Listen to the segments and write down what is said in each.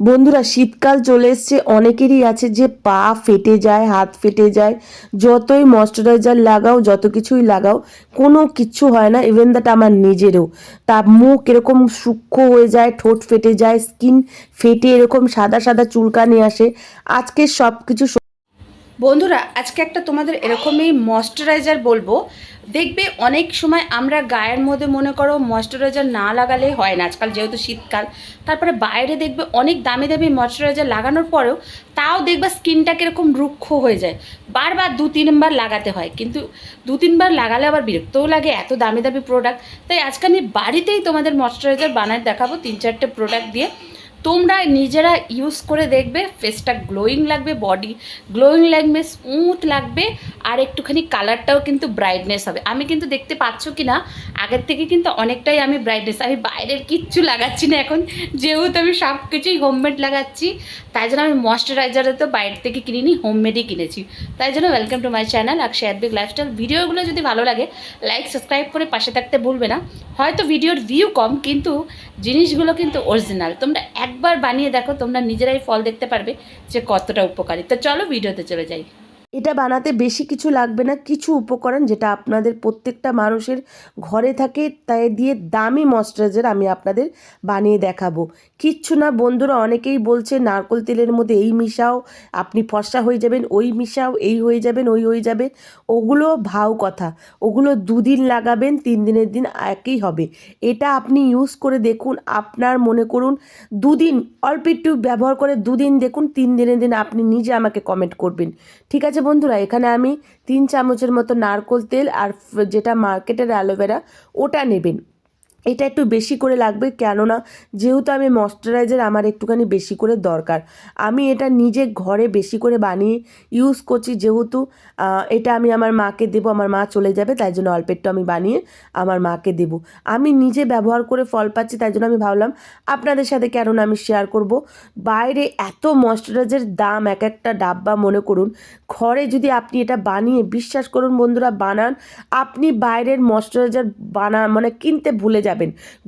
বন্ধুরা, শীতকাল চলে এসছে, অনেকেরই আছে যে পা ফেটে যায়, হাত ফেটে যায়। যতই ময়শ্চারাইজার লাগাও, যত কিছুই লাগাও, কোনো কিছু হয় না ইভেন দ্যাট আমার নিজেরও। তা মুখ এরকম সূক্ষ্ম হয়ে যায়, ঠোঁট ফেটে যায় স্কিন ফেটে এরকম সাদা সাদা চুলকানি আসে। আজকে সব কিছু বন্ধুরা, আজকে একটা তোমাদের এরকমই ময়শ্চারাইজার বলব। দেখবে অনেক সময় আমরা গায়ের মধ্যে মনে করো ময়শ্চারাইজার না লাগালে হয় না, আজকাল যেহেতু শীতকাল। তারপরে বাইরে দেখবে অনেক দামি দামি ময়শ্চারাইজার লাগানোর পরেও তাও দেখবা স্কিনটা কীরকম রুক্ষ হয়ে যায়। বারবার দু, তিনবার লাগাতে হয়, কিন্তু দু, তিনবার লাগালে আবার বিরক্তও লাগে, এত দামি দামি প্রোডাক্ট তাই আজকে আমি বাড়িতেই তোমাদের ময়শ্চারাইজার বানায় দেখাবো, তিন, চারটে প্রোডাক্ট দিয়ে। তোমরা নিজেরা ইউজ করে দেখবে ফেসটা গ্লোয়িং লাগবে বডি গ্লোয়িং লাগবে স্মুথ লাগবে, আর একটুখানি কালারটাও কিন্তু ব্রাইটনেস হবে। আমি কিন্তু দেখতে পাচ্ছ কি না, আগের থেকে কিন্তু অনেকটাই আমি ব্রাইটনেস আমি বাইরের কিচ্ছু লাগাচ্ছি না এখন, যেহেতু আমি সব কিছুই হোমমেড লাগাচ্ছি, তাই জন্য আমি ময়শ্চারাইজারও তো বাইরে থেকে কিনিনি হোমমেডই কিনেছি। তাই জন্য ওয়েলকাম টু মাই চ্যানেল আকশে অ্যাডবিক লাইফস্টাইল ভিডিওগুলো যদি ভালো লাগে লাইক সাবস্ক্রাইব করে পাশে থাকতে ভুলবে না। হয়তো ভিডিওর ভিউ কম, কিন্তু জিনিসগুলো কিন্তু অরিজিনাল তোমরা একবার বানিয়ে দেখো, তোমরা নিজেরাই ফল দেখতে পারবে যে কতটা উপকারী। তো চলো, ভিডিওতে চলে যাই। এটা বানাতে বেশি কিছু লাগবে না, কিছু উপকরণ যেটা আপনাদের প্রত্যেকটা মানুষের ঘরে থাকে, তাই দিয়ে দামি ময়শ্চারাইজার আমি আপনাদের বানিয়ে দেখাবো। কিচ্ছু না, বন্ধুরা অনেকেই বলছে, নারকোল তেলের মধ্যে এই মিশাও, আপনি ফর্সা হয়ে যাবেন, ওই মিশাও, এই হয়ে যাবেন, ওই হয়ে যাবে ওগুলো ভাও কথা। ওগুলো দুদিন লাগাবেন, তিন দিনের দিন একই হবে। এটা আপনি ইউজ করে দেখুন, আপনার মনে করুন, দুদিন, অল্প একটু ব্যবহার করে দুদিন দেখুন, তিন দিনের দিন আপনি নিজে আমাকে কমেন্ট করবেন। ঠিক আছে বন্ধুরা এখানে আমি তিন চামচের মতো নারকোল তেল আর যেটা মার্কেটের অ্যালোভেরা ওটা নেবেন। এটা একটু বেশি করে লাগবে কেননা যেহেতু আমি ময়শ্চারাইজার আমার একটুখানি বেশি করে দরকার। আমি এটা নিজে ঘরে বেশি করে বানিয়ে ইউজ করছি যেহেতু এটা আমি আমার মাকে দেবো, আমার মা চলে যাবে, তাই জন্য অল্প একটু আমি বানিয়ে আমার মাকে দেবো। আমি নিজে ব্যবহার করে ফল পাচ্ছি, তাই জন্য আমি ভাবলাম আপনাদের সাথে কেন না আমি শেয়ার করব। বাইরে এত ময়শ্চারাইজার দাম এক একটা ডাব্বা, মনে করুন। ঘরে যদি আপনি এটা বানিয়ে, বিশ্বাস করুন বন্ধুরা, বানান। আপনি বাইরের ময়শ্চারাইজার বানা মানে কিনতে ভুলে যাবেন।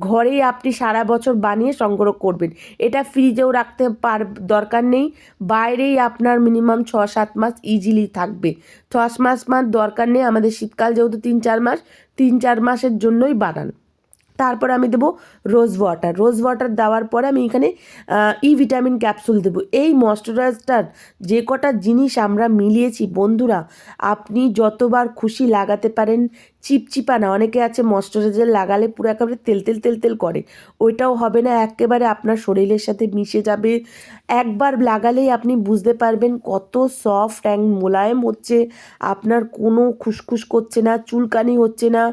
ঘরেই আপনি সারা বছর বানিয়ে সংগ্রহ করবেন। এটা ফ্রিজেও রাখতে পার দরকার নেই। বাইরেই আপনার মিনিমাম ছ সাত মাস ইজিলি থাকবে। ছ মাস মাস দরকার নেই আমাদের শীতকাল যেহেতু তিন চার মাস তিন চার মাসের জন্যই বানান। তারপর আমি দেবো রোজ ওয়াটার রোজ ওয়াটার দেওয়ার পরে আমি এখানে ই ভিটামিন ক্যাপসুল দেবো। এই ময়শ্চারাইজারটার যে কটা জিনিস আমরা মিলিয়েছি, বন্ধুরা, আপনি যতবার খুশি লাগাতে পারেন চিপচিপা না, অনেকে আছে ময়শ্চারাইজার লাগালে পুরো একেবারে তেল তেল তেল তেল করে। ওইটাও হবে না, একেবারে আপনার শরীরের সাথে মিশে যাবে। একবার লাগালেই আপনি বুঝতে পারবেন কত সফট অ্যান্ড মোলায়েম হচ্ছে। আপনার কোনো খুসখুস করছে না, চুলকানি হচ্ছে না।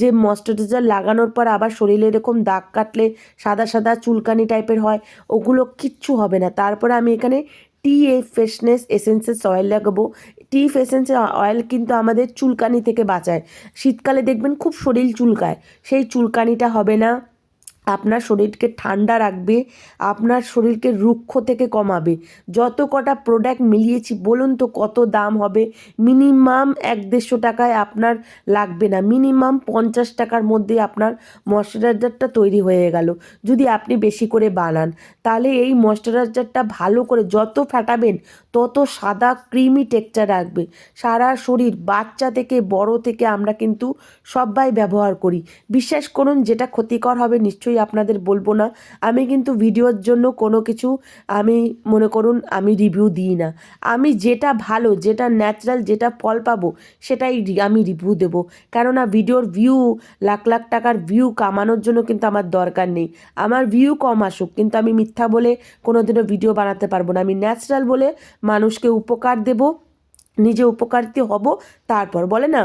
যে ময়শ্চারাইজার লাগানোর পর আবার শরীরে এরকম দাগ কাটলে সাদা সাদা চুলকানি টাইপের হয়, ওগুলো কিচ্ছু হবে না। তারপরে আমি এখানে টি ফ্রেশনেস এসেন্সেস অয়েল লাগাবো। টি এসেন্সের অয়েল কিন্তু আমাদের চুলকানি থেকে বাঁচায়। শীতকালে দেখবেন খুব শরীর চুলকায়। সেই চুলকানিটা হবে না। আপনার শরীরকে ঠান্ডা রাখবে, আপনার শরীরকে রুক্ষ থেকে কমাবে। যত কটা প্রোডাক্ট মিলিয়েছি, বলুন তো কত দাম হবে? মিনিমাম এক দেড়শো টাকায় আপনার লাগবে না। মিনিমাম পঞ্চাশ টাকার মধ্যে আপনার ময়শ্চারাইজারটা তৈরি হয়ে গেল। যদি আপনি বেশি করে বানান, তাহলে এই ময়শ্চারাইজারটা ভালো করে যত ফাটাবেন, তত সাদা ক্রিমি টেক্সচার রাখবে সারা শরীর, বাচ্চা থেকে বড় থেকে আমরা কিন্তু সবাই ব্যবহার করি। বিশ্বাস করুন, যেটা ক্ষতিকর হবে নিশ্চয়ই আপনাদের বলব না। আমি কিন্তু ভিডিওর জন্য কোনো কিছু, আমি মনে করুন, আমি রিভিউ দিই না। আমি যেটা ভালো, যেটা ন্যাচারাল যেটা ফল পাবো, সেটাই আমি রিভিউ দেবো। কেননা ভিডিওর ভিউ লাখ লাখ টাকার ভিউ কামানোর জন্য কিন্তু আমার দরকার নেই। আমার ভিউ কম আসুক, কিন্তু আমি মিথ্যা বলে কোনো দিনও ভিডিও বানাতে পারব না। আমি ন্যাচারাল বলে মানুষকে উপকার দেবো। নিজে উপকারিত হব, তারপর বলে না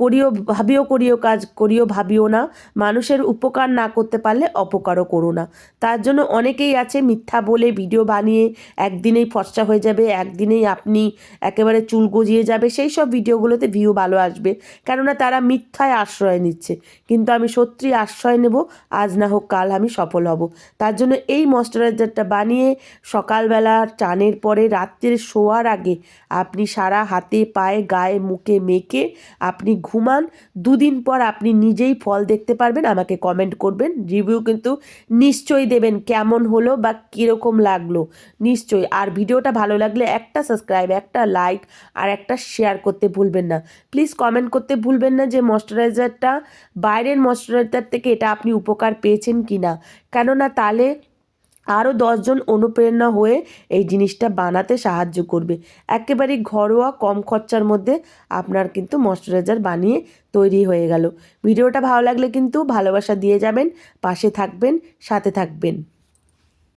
করিও, ভাবিও করিও কাজ, করিও ভাবিও না। মানুষের উপকার না করতে পারলে অপকারও করো না। তার জন্য অনেকেই আছে মিথ্যা বলে ভিডিও বানিয়ে একদিনেই ফর্সা হয়ে যাবে, একদিনেই আপনি একেবারে চুল গজিয়ে যাবে, সেই সব ভিডিওগুলোতে ভিউ ভালো আসবে। কেননা তারা মিথ্যায় আশ্রয় নিচ্ছে। কিন্তু আমি সত্যি আশ্রয় নেব, আজ না হোক কাল আমি সফল হব। তার জন্য এই ময়শ্চারাইজারটা বানিয়ে সকালবেলা চানের পরে রাত্রে শোয়ার আগে আপনি সারা সারা হাতে, পায়ে, গায়ে, মুখে, মেখে আপনি ঘুমান। দুদিন পর আপনি নিজেই ফল দেখতে পারবেন। আমাকে কমেন্ট করবেন। রিভিউ কিন্তু নিশ্চয়ই দেবেন কেমন হলো বা কীরকম লাগল। নিশ্চয়ই। আর ভিডিওটা ভালো লাগলে একটা সাবস্ক্রাইব একটা লাইক আর একটা শেয়ার করতে ভুলবেন না। প্লিজ কমেন্ট করতে ভুলবেন না যে ময়শ্চারাইজারটা বাইরের ময়শ্চারাইজার থেকে এটা আপনি উপকার পেয়েছেন কি না কেননা তাহলে আরও দশজন অনুপ্রেরণা হয়ে এই জিনিসটা বানাতে সাহায্য করবে। একেবারে ঘরোয়া কম খরচার মধ্যে আপনার কিন্তু ময়শ্চারাইজার বানিয়ে তৈরি হয়ে গেল। ভিডিওটা ভালো লাগলে কিন্তু ভালোবাসা দিয়ে যাবেন, পাশে থাকবেন, সাথে থাকবেন।